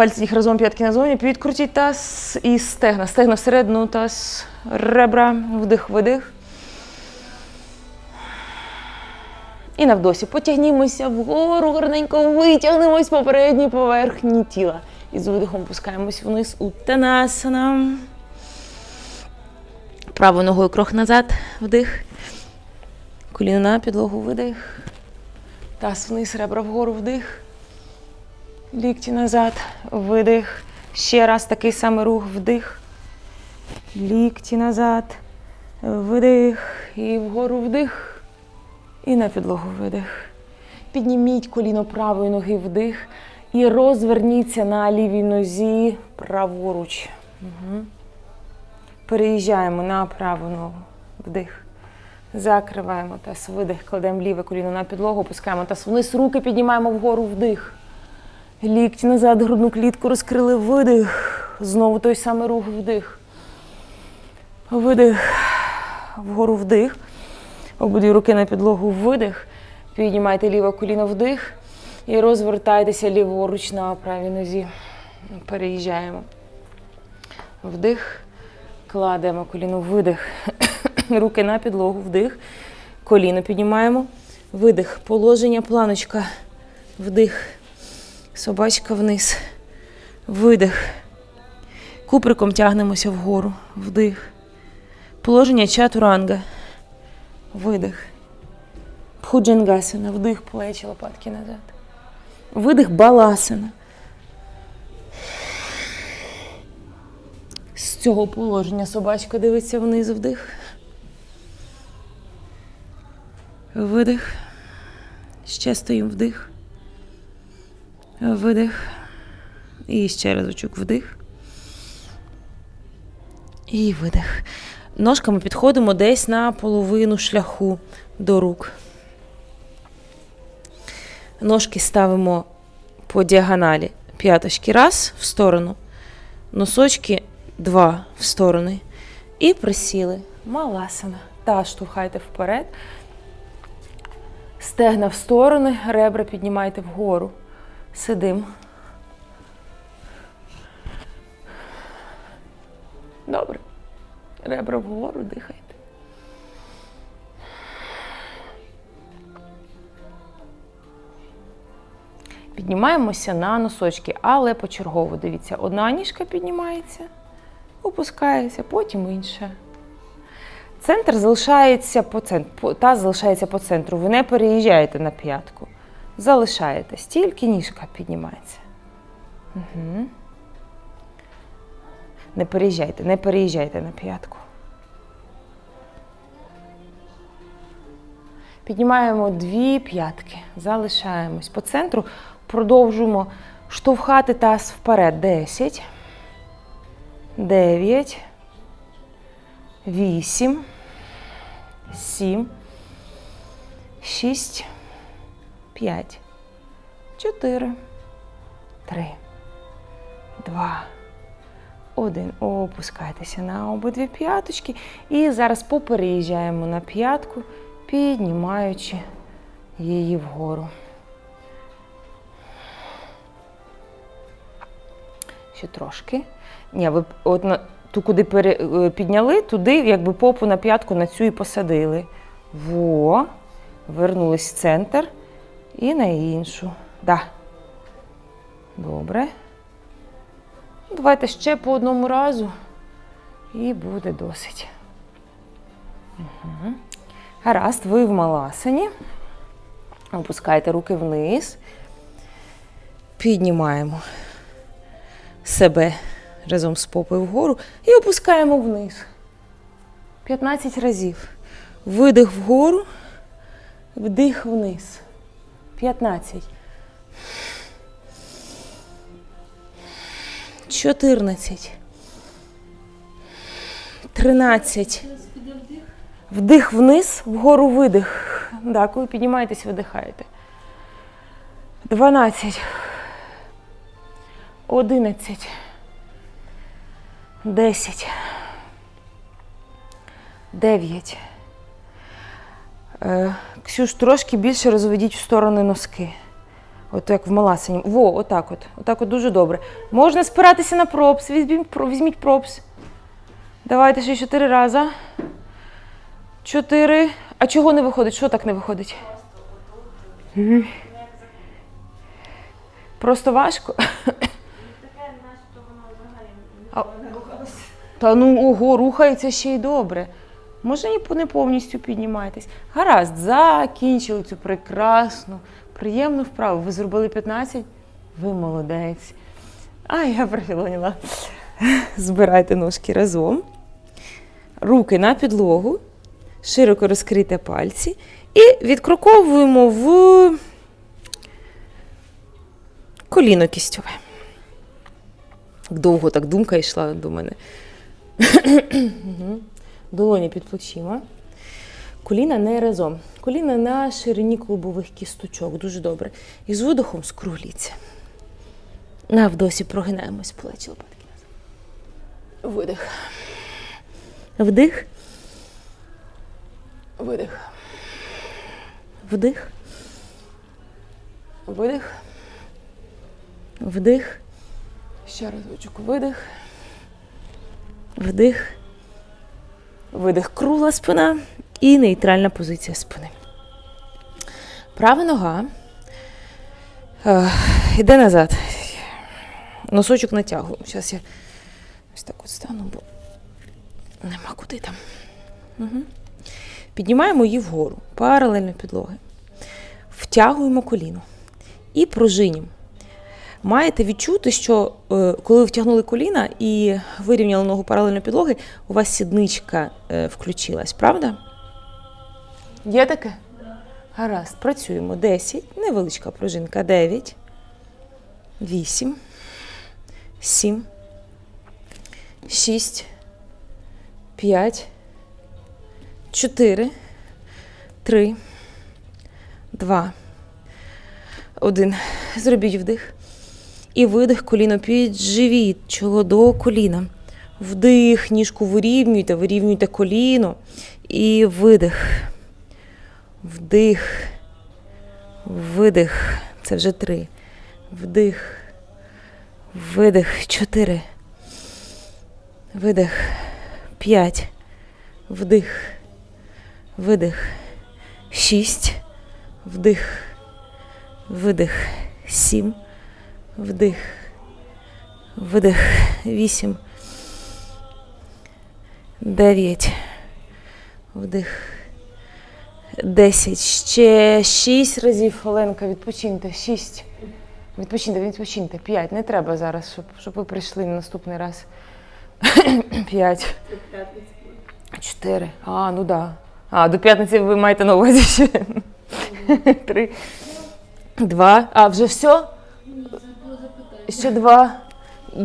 Пальці їх разом, п'ятки назовні. Підкрутіть таз і стегна. Стегна всередину, таз, ребра, вдих, видих. І на вдосі потягнімося вгору, гарненько витягнемось по передній поверхні тіла. І з видихом пускаємось вниз у танасана. Правою ногою крок назад, вдих. Коліно на підлогу, видих. Таз вниз, ребра вгору, вдих. Лікті назад, видих. Ще раз такий самий рух, вдих. Лікті назад, видих. І вгору вдих. І на підлогу видих. Підніміть коліно правої ноги вдих. І розверніться на лівій нозі праворуч. Угу. Переїжджаємо на праву ногу. Вдих. Закриваємо таз, видих, кладемо ліве коліно на підлогу, опускаємо таз вниз, руки піднімаємо вгору вдих. Лікті назад, грудну клітку розкрили, видих. Знову той самий рух, вдих. Видих. Вгору вдих. Обидві руки на підлогу, видих. Піднімайте ліве коліно вдих. І розвертайтеся ліворуч на правій нозі. Переїжджаємо. Вдих. Кладемо коліно, видих. Руки на підлогу, вдих. Коліно піднімаємо. Видих. Положення, планочка. Вдих. Собачка вниз. Видих. Куприком тягнемося вгору. Вдих. Положення чатуранга. Видих. Пхуджангасана. Вдих, плечі, лопатки назад. Видих баласана. З цього положення собачка дивиться вниз вдих. Видих. Ще стоїмо вдих. Видих. І ще разочок вдих. І видих. Ножками підходимо десь на половину шляху до рук. Ножки ставимо по діагоналі. П'яточки раз в сторону, носочки два в сторони. І присіли. Маласана. Та штовхайте вперед. Стегна в сторони, ребра піднімайте вгору. Сидим. Добре. Ребра вгору дихайте. Піднімаємося на носочки, але почергово дивіться, одна ніжка піднімається, опускається, потім інша. Центр залишається по центру, таз залишається по центру. Ви не переїжджаєте на п'ятку. Залишаєтесь, тільки ніжка піднімається. Угу. Не переїжджайте, не переїжджайте на п'ятку. Піднімаємо дві п'ятки, залишаємось по центру, продовжуємо штовхати таз вперед. 10, 9, 8, 7, 6, 5, 4, 3, 2, один. Опускайтеся на обидві п'яточки. І зараз попереїжджаємо на п'ятку, піднімаючи її вгору. Ще трошки. Ні, ви от на ту, куди пере, е, підняли, туди якби попу на п'ятку на цю і посадили. Во. Вернулись в центр і на іншу. Да. Добре. Давайте ще по одному разу і буде досить. Угу. Гаразд, ви в маласані. Опускайте руки вниз. Піднімаємо себе разом з попою вгору і опускаємо вниз. 15 разів. Видих вгору, вдих вниз. 15. 14. 13. Вдих вниз, вгору видих. Да, коли піднімаєтесь, видихаєте. 12. 11. 10. 9. Е, Ксюш, трошки більше розведіть в сторони носки. От як в маласені. Во, отак от. Отак от дуже добре. Можна спиратися на пропс. Візьміть, візьміть пропс. Давайте ще чотири рази. Чотири. А чого не виходить? Що так не виходить? Просто важко. А- Та ну ого, рухається ще й добре. Може, ні не повністю піднімаєтесь. Гаразд, закінчили цю прекрасну, приємну вправу. Ви зробили 15? Ви молодець. А я профілоніла. Збирайте ножки разом. Руки на підлогу, широко розкрийте пальці і відкроковуємо в коліно кістьове. Довго так думка йшла до мене. Долоні під плечима. Коліна не разом. Коліна на ширині клубових кісточок. Дуже добре. І з видохом скругліться. На вдосі прогинаємось плечі лопатки. назад. Видих. Вдих. Видих. Вдих. Видих. Вдих. Ще разочок. Видих. Вдих. Видих. Кругла спина і нейтральна позиція спини. Права нога е, йде назад. Носочок натягую. Зараз я ось так от стану, бо нема куди там. Угу. Піднімаємо її вгору, паралельно підлоги. Втягуємо коліно і пружинім. Маєте відчути, що е, коли ви втягнули коліна і вирівняли ногу паралельно підлоги, у вас сідничка е, включилась, правда? Є таке? Гаразд, працюємо. 10, невеличка пружинка. 9, 8, 7, 6, 5, 4, 3, 2, 1. Зробіть вдих. І видих, коліно під живіт, чоло до коліна. Вдих, ніжку вирівнюйте, вирівнюйте коліно. І видих. Вдих. Видих. Це вже три. Вдих. Видих. Чотири. Видих. П'ять. Вдих. Видих. Шість. Вдих. Видих. Сім. Вдих. Видих. Вісім. Дев'ять. Вдих. Десять. Ще шість разів, Оленка, відпочиньте. Шість. Відпочиньте, відпочиньте. П'ять. Не треба зараз, щоб, щоб ви прийшли на наступний раз. П'ять. Чотири. А, ну да. А, до п'ятниці ви маєте на увазі ще. Три. Два. А, вже все? Ще два.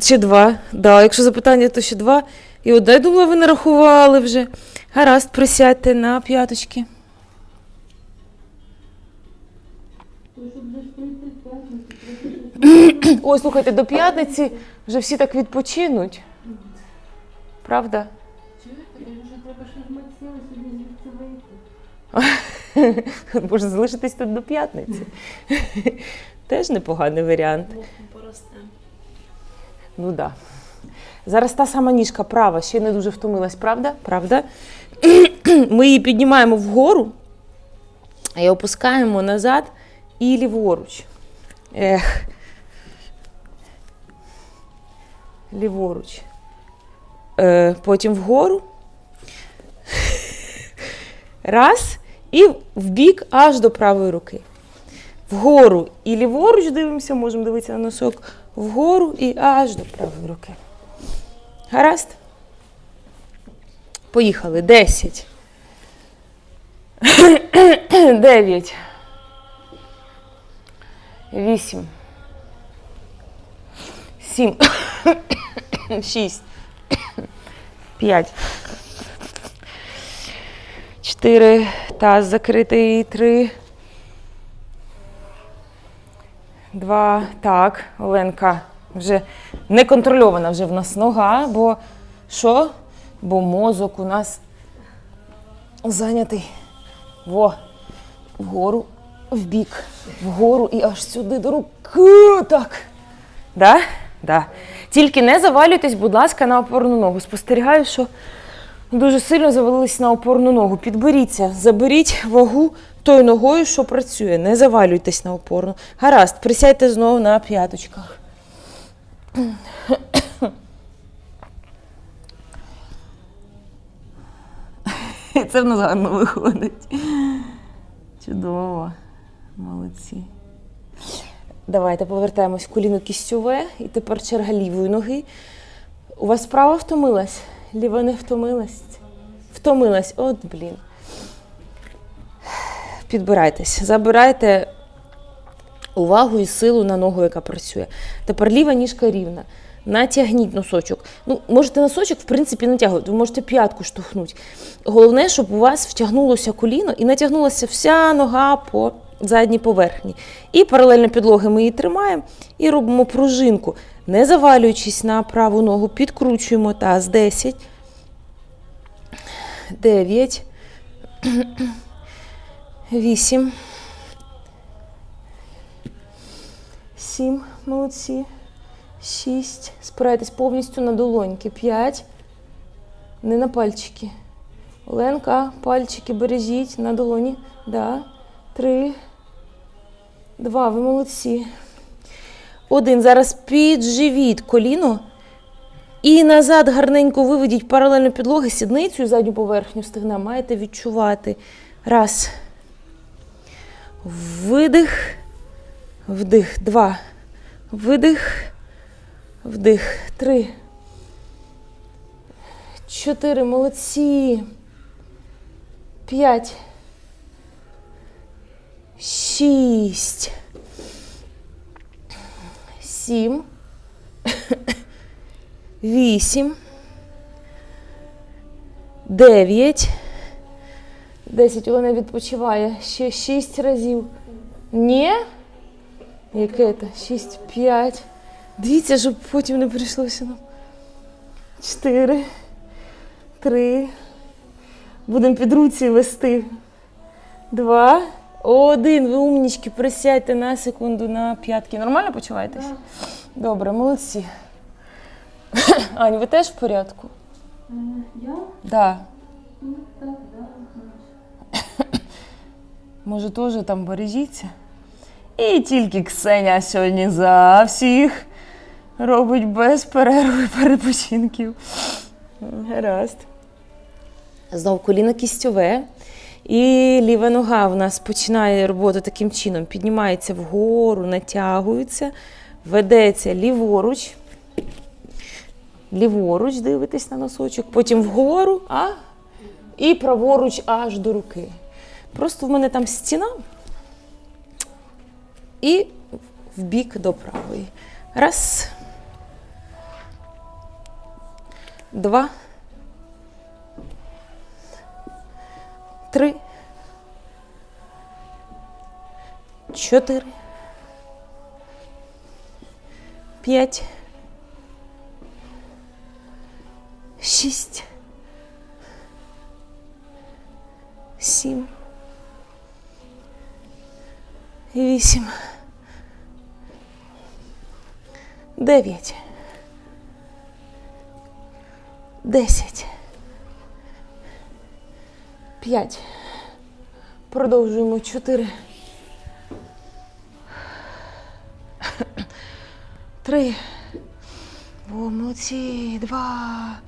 Ще два. Да, якщо запитання, то ще два. І от я думала, ви нарахували вже. Гаразд, присядьте на п'яточки. Ой, слухайте, до п'ятниці вже всі так відпочинуть. Правда? Можна залишитись тут до п'ятниці. Теж непоганий варіант. Ну так. Да. Зараз та сама ніжка права, ще не дуже втомилась, правда? Правда? Ми її піднімаємо вгору і опускаємо назад і ліворуч. Ех. Ліворуч. Е, потім вгору. Раз. І в бік аж до правої руки. Вгору і ліворуч дивимося, можемо дивитися на носок. Вгору і аж до правої руки. Гаразд? Поїхали. Десять. Дев'ять. Вісім. Сім. Шість. П'ять. Чотири. Таз закритий. Три. Два. Так, Оленка вже неконтрольована вже в нас нога, бо що? Бо мозок у нас зайнятий. Во, вгору вбік, вгору і аж сюди до руки. Так. Да? Да. Тільки не завалюйтесь, будь ласка, на опорну ногу. Спостерігаю, що дуже сильно завалились на опорну ногу. Підберіться, заберіть вагу тою ногою, що працює. Не завалюйтесь на опорну. Гаразд, присядьте знову на п'яточках. Це в нас гарно виходить. Чудово. Молодці. Давайте повертаємось в коліно кістьове і тепер черга лівої ноги. У вас справа втомилась? Ліва не втомилась? Втомилась. От, блін. Підбирайтесь, забирайте увагу і силу на ногу, яка працює. Тепер ліва ніжка рівна. Натягніть носочок. Ну, можете носочок, в принципі, натягувати, ви можете п'ятку штовхнути. Головне, щоб у вас втягнулося коліно і натягнулася вся нога по задній поверхні. І паралельно підлоги ми її тримаємо і робимо пружинку. Не завалюючись на праву ногу, підкручуємо таз 10, 9, 8, 7, молодці. 6. Спирайтесь повністю на долоньки. 5. Не на пальчики. Оленка, пальчики бережіть на долоні. Да. 3. 2. Ви молодці. Один. Зараз підживіть коліно. І назад гарненько виведіть паралельно підлоги, сідницю задню поверхню стегна. Маєте відчувати. Раз. Видих. Вдих. Два. Видих. Вдих. Три. Чотири. Молодці. П'ять. Шість. Сім. Вісім. Дев'ять. Десять. Олена відпочиває. Ще шість разів. Ні? Яке це? Шість, п'ять. Дивіться, щоб потім не прийшлося нам. Чотири. Три. Будемо під руці вести. Два. Один. Ви умнічки, присядьте на секунду на п'ятки. Нормально почуваєтесь? Добре, молодці. Ань, ви теж в порядку? Я? Да. Ну, так, да. Може, теж там бережіться. І тільки Ксеня сьогодні за всіх робить без перерви перепочинків. Гаразд. Знов коліно кістьове. І ліва нога в нас починає роботу таким чином. Піднімається вгору, натягується, ведеться ліворуч. Ліворуч дивитесь на носочок, потім вгору, а? і праворуч аж до руки. Просто в мене там стіна. І в бік до правої. Раз. Два. Три. Чотири. П'ять. Шість. Сім. Вісім. Дев'ять. Десять. П'ять. Продовжуємо. Чотири. Три. О, молодці. Два.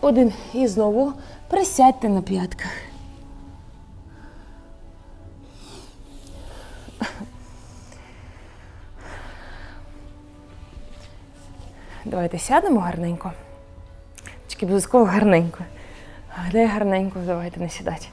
Один. І знову присядьте на п'ятках. Давайте сядемо гарненько. Тільки обов'язково гарненько. Де гарненько, давайте не сідати.